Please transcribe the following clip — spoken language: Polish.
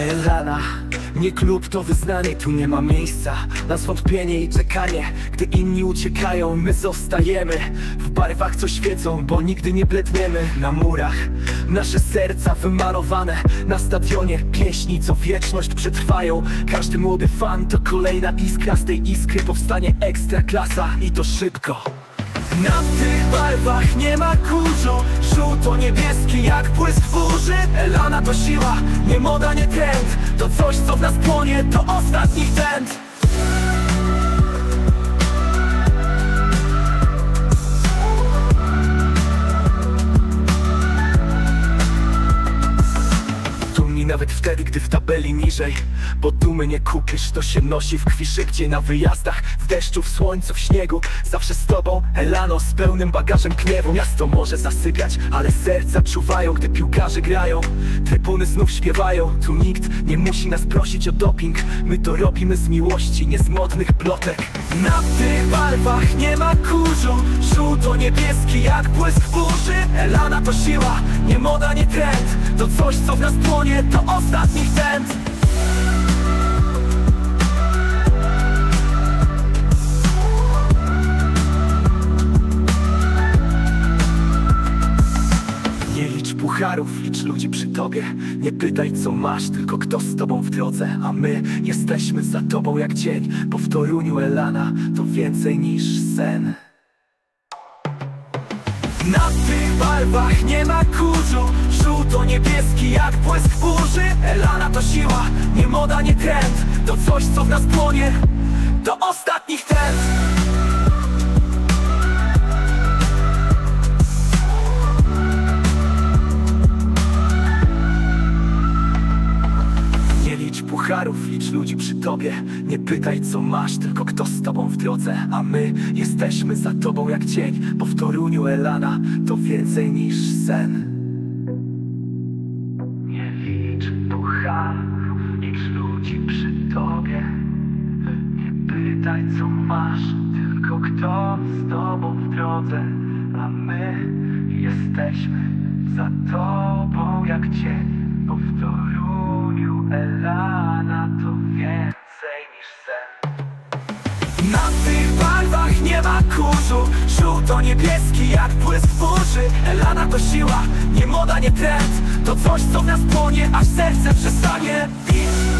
Elana. Nie klub to wyznanie, tu nie ma miejsca. Na zwątpienie i czekanie Gdy inni uciekają, my zostajemy. W barwach co świecą, bo nigdy nie bledniemy. Na murach nasze serca wymalowane Na stadionie pieśni, co wieczność przetrwają. Każdy młody fan to kolejna iskra Z tej iskry powstanie ekstra klasa I to szybko na tych barwach nie ma kurzu. Żółto-niebieski jak błysk burzy Elana to siła, nie moda, nie trend. To coś co w nas płonie, to ostatni tent wtedy, gdy w tabeli niżej Bo dumy nie kupisz, to się nosi w krwi szybciej Na wyjazdach, w deszczu, w słońcu, w śniegu. Zawsze z tobą, Elano z pełnym bagażem gniewu. Miasto może zasypiać, ale serca czuwają Gdy piłkarze grają, trybuny znów śpiewają Tu nikt nie musi nas prosić o doping. My to robimy z miłości, nie z modnych plotek. Na tych barwach nie ma kurzu Żółto-niebieski jak błysk burzy. Elana to siła, nie moda, nie trend To coś co w nas płonie, to ostatni tent Nie licz pucharów, licz ludzi przy tobie. Nie pytaj co masz, tylko kto z tobą w drodze. A my jesteśmy za tobą jak dzień. Bo w Toruniu Elana to więcej niż sen na tych barwach nie ma kurzu. Żółto-niebieski jak błysk burzy. Elana to siła, nie moda, nie trend. To coś co w nas płonie. Do ostatnich tent licz ludzi przy tobie. Nie pytaj co masz, tylko kto z tobą w drodze. A my jesteśmy za tobą jak cień. Bo w Toruniu Elana to więcej niż sen. Nie licz pucharów, licz ludzi przy tobie. Nie pytaj co masz, tylko kto z tobą w drodze. A my jesteśmy za tobą jak cień. Bo w Toruniu Elana to więcej niż sen. Na tych barwach nie ma kurzu. Żółto-niebieski jak błysk burzy. Elana to siła, nie moda, nie trend. To coś co w nas płonie, aż serce przestanie bić